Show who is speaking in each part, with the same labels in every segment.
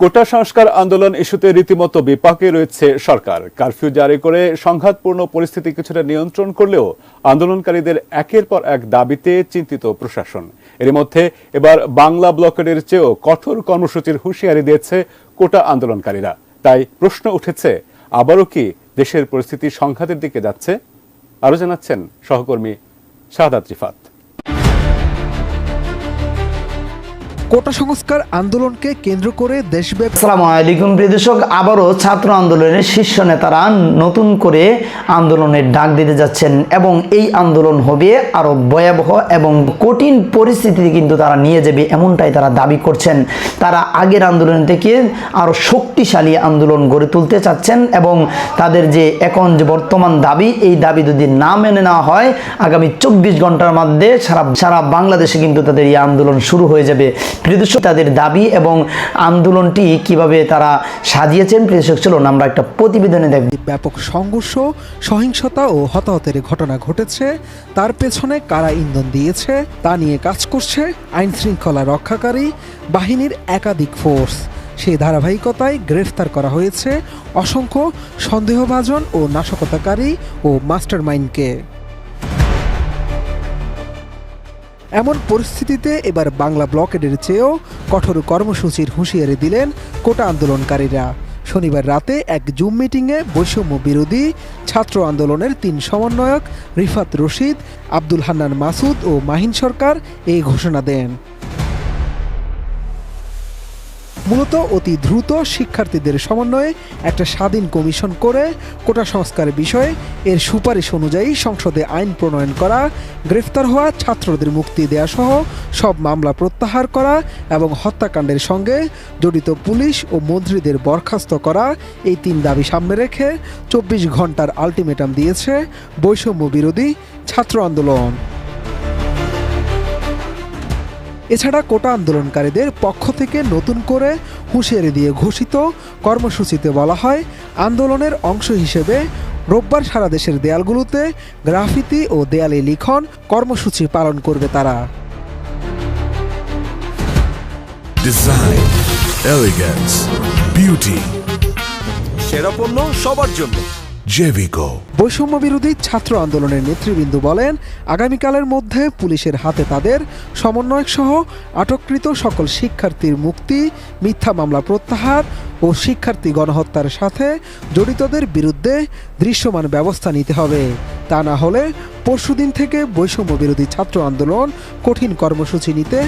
Speaker 1: কোটা সংস্কার আন্দোলন ইস্যুতে রীতিমতো বিপাকে রয়েছে সরকার। কারফিউ জারি করে সংঘাতপূর্ণ পরিস্থিতি কিছুটা নিয়ন্ত্রণ করলেও আন্দোলনকারীদের একের পর এক দাবিতে চিন্তিত প্রশাসন। এর মধ্যে এবার বাংলা ব্লকের চেয়েও কঠোর কর্মসূচির হুঁশিয়ারি দিয়েছে কোটা আন্দোলনকারীরা। তাই প্রশ্ন উঠেছে, আবারও কি দেশের পরিস্থিতি সংঘাতের দিকে যাচ্ছে? আরও জানাচ্ছেন সহকর্মী শাহাদাত রিফাত।
Speaker 2: কোটা সংস্কার আন্দোলনকে কেন্দ্র করে দেশব্যাপী
Speaker 3: আসসালামু আলাইকুম, প্রিয় দর্শক। আবারও ছাত্র আন্দোলনের শীর্ষ নেতারা নতুন করে আন্দোলনের ডাক দিতে যাচ্ছেন এবং এই আন্দোলন হবে আরও ভয়াবহ এবং কঠিন পরিস্থিতিতে কিন্তু তারা নিয়ে যাবে এমনটাই তারা দাবি করছেন। তারা আগের আন্দোলন থেকে আরও শক্তিশালী আন্দোলন গড়ে তুলতে চাচ্ছেন এবং তাদের যে এখন যে বর্তমান দাবি, এই দাবি যদি না মেনে নেওয়া হয়, আগামী চব্বিশ ঘণ্টার মধ্যে সারা সারা বাংলাদেশে কিন্তু তাদের এই আন্দোলন শুরু হয়ে যাবে। প্রিয় দর্শক তাদের দাবি এবং আন্দোলনটি কীভাবে তারা সাজিয়েছেন প্রিয় দর্শক চলুন, আমরা একটা প্রতিবেদনে দেখব।
Speaker 2: ব্যাপক সংঘর্ষ, সহিংসতা ও হতাহতের ঘটনা ঘটেছে। তার পেছনে কারা ইন্ধন দিয়েছে, তা নিয়ে কাজ করছে আইন শৃঙ্খলা রক্ষাকারী বাহিনীর একাধিক ফোর্স। সেই ধারাবাহিকতায় গ্রেফতার করা হয়েছে অসংখ্য সন্দেহভাজন ও নাশকতাকারী ও মাস্টারমাইন্ডকে। এমন পরিস্থিতিতে এবার বাংলা ব্লকেডের চেয়েও কঠোর কর্মসূচির হুঁশিয়ারি দিলেন কোটা আন্দোলনকারীরা। শনিবার রাতে এক জুম মিটিংয়ে বৈষম্য বিরোধী ছাত্র আন্দোলনের তিন সমন্বয়ক রিফাত রশিদ, আব্দুল হান্নান মাসুদ ও মাহিন সরকার এই ঘোষণা দেন। মূলত অতি দ্রুত শিক্ষার্থীদের সমন্বয়ে একটা স্বাধীন কমিশন করে কোটা সংস্কার বিষয়ে এর সুপারিশ অনুযায়ী সংসদে আইন প্রণয়ন করা, গ্রেফতার হওয়া, ছাত্রদের মুক্তি দেয়া সহ সব মামলা প্রত্যাহার করা এবং হত্যাকাণ্ডের সঙ্গে জড়িত পুলিশ ও মন্ত্রীদের বরখাস্ত করা, এই তিন দাবি সামনে রেখে চব্বিশ ঘণ্টার আলটিমেটাম দিয়েছে বৈষম্য বিরোধী ছাত্র আন্দোলন। এছাড়া কোটা আন্দোলনকারীদের পক্ষ থেকে নতুন করে হুঁশিয়ারি দিয়ে ঘোষিত কর্মসূচিতে বলা হয় আন্দোলনের অংশ হিসেবে রোববার সারা দেশের দেয়ালগুলোতে গ্রাফিতি ও দেয়ালে লিখন কর্মসূচি পালন করবে তারা।
Speaker 4: ডিজাইন এলিগেন্স বিউটি
Speaker 5: সেরা পণ্য সবার জন্য।
Speaker 4: জেভিকো
Speaker 2: বৈষম্য বিরোধী ছাত্র আন্দোলনের নেতৃবৃন্দ বলেন, আগামীকালের মধ্যে পুলিশের হাতে তাদের সমন্বয়ক সহ আটককৃত সকল শিক্ষার্থীর মুক্তি, মিথ্যা মামলা প্রত্যাহার ও শিক্ষার্থী গণহত্যার সাথে জড়িতদের বিরুদ্ধে দৃশ্যমান ব্যবস্থা নিতে হবে। তা না হলে পরশুদিন থেকে বৈষম্য বিরোধী ছাত্র আন্দোলন কঠিন কর্মসূচি নিতে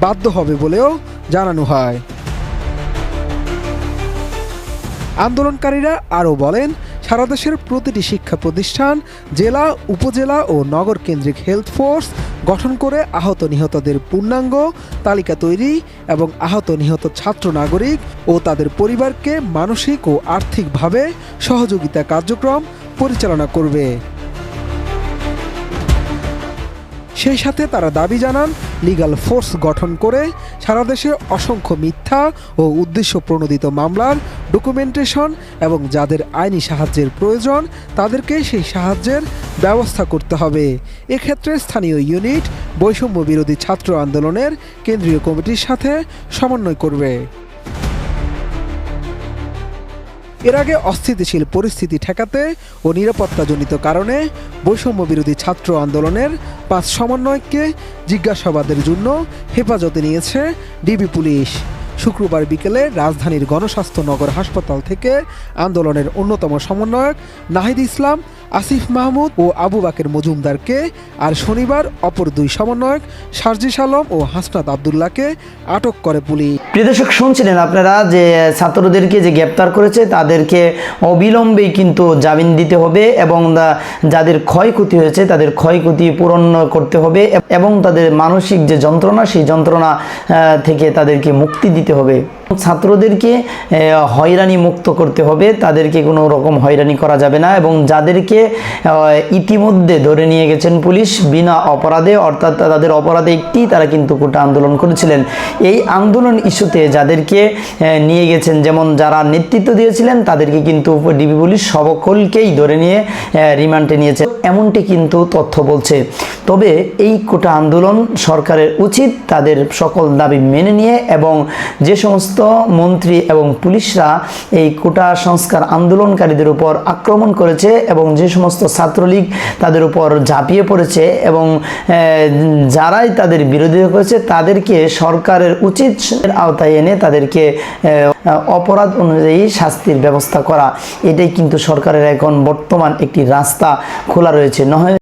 Speaker 2: বাধ্য হবে বলেও জানানো হয়। আন্দোলনকারীরা আরও বলেন সারা দেশের প্রতিটি শিক্ষা প্রতিষ্ঠান, জেলা, উপজেলা ও নগর কেন্দ্রিক হেলথ ফোর্স গঠন করে আহত নিহতদের পূর্ণাঙ্গ তালিকা তৈরি এবং আহত নিহত ছাত্র নাগরিক ও তাদের পরিবারকে মানসিক ও আর্থিকভাবে সহযোগিতা কার্যক্রম পরিচালনা করবে। সেই সাথে তারা দাবি জানান লিগ্যাল ফোর্স গঠন করে সারা দেশে অসংখ্য মিথ্যা ও উদ্দেশ্য প্রণোদিত মামলার ডকুমেন্টেশন এবং যাদের আইনি সাহায্যের প্রয়োজন, তাদেরকে সেই সাহায্যের ব্যবস্থা করতে হবে। এক্ষেত্রে স্থানীয় ইউনিট বৈষম্য বিরোধী ছাত্র আন্দোলনের কেন্দ্রীয় কমিটির সাথে সমন্বয় করবে। এর আগে অস্থিতিশীল পরিস্থিতি ঠেকাতে ও নিরাপত্তাজনিত কারণে বৈষম্য বিরোধী ছাত্র আন্দোলনের পাঁচ সমন্বয়ককে জিজ্ঞাসাবাদের জন্য হেফাজতে নিয়েছে ডিবি পুলিশ। শুক্রবার বিকেলে রাজধানীর গণস্বাস্থ্য নগর হাসপাতাল থেকে আন্দোলনের অন্যতম সমন্বয়ক নাহিদ ইসলাম আসিফ মাহমুদ ও আবু বাকের মজুমদারকে আর শনিবার অপর দুই সমন্বয়ক সার্জিস আলম ও হাসনাত আবদুল্লাহকে আটক করে পুলিশ।
Speaker 3: প্রিয় দর্শক, শুনছিলেন আপনারা যে ছাত্রদেরকে যে গ্রেপ্তার করেছে, তাদেরকে অবিলম্বেই কিন্তু জামিন দিতে হবে এবং যাদের ক্ষয়ক্ষতি হয়েছে, তাদের ক্ষয়ক্ষতি পূরণ করতে হবে এবং তাদের মানসিক যে যন্ত্রণা, সেই যন্ত্রণা থেকে তাদেরকে মুক্তি দিতে হবে। ছাত্রদেরকে হয়রানি মুক্ত করতে হবে। তাদেরকে কোনো রকম হয়রানি করা যাবে না এবং যাদেরকে তাদেরকে ইতিমধ্যে ধরে নিয়ে গেছেন পুলিশ বিনা অপরাধে, অর্থাৎ তাদের অপরাধে একটি তারা কিন্তু কোটা আন্দোলন করেছিলেন। এই আন্দোলন ইস্যুতে যাদেরকে নিয়ে গেছেন, যেমন যারা নেতৃত্ব দিয়েছিলেন, তাদেরকে কিন্তু ডিবি পুলিশ সকলকেই ধরে নিয়ে রিমান্ডে নিয়েছে। এমনটি কিন্তু তথ্য বলছে। তবে এই কোটা আন্দোলন সরকারের উচিত তাদের সকল দাবি মেনে নিয়ে এবং যে সমস্ত মন্ত্রী এবং পুলিশরা এই কোটা সংস্কার আন্দোলনকারীদের উপর আক্রমণ করেছে এবং যে সমস্ত ছাত্রলীগ তাদের উপর ঝাঁপিয়ে পড়েছে এবং যারাই তাদের বিরোধী করেছে তাদেরকে সরকারের উচিত আওতায় এনে তাদেরকে অপরাধ অনুযায়ী শাস্তির ব্যবস্থা করা। এটাই কিন্তু সরকারের এখন বর্তমান একটি রাস্তা খোলা রয়েছে। নয়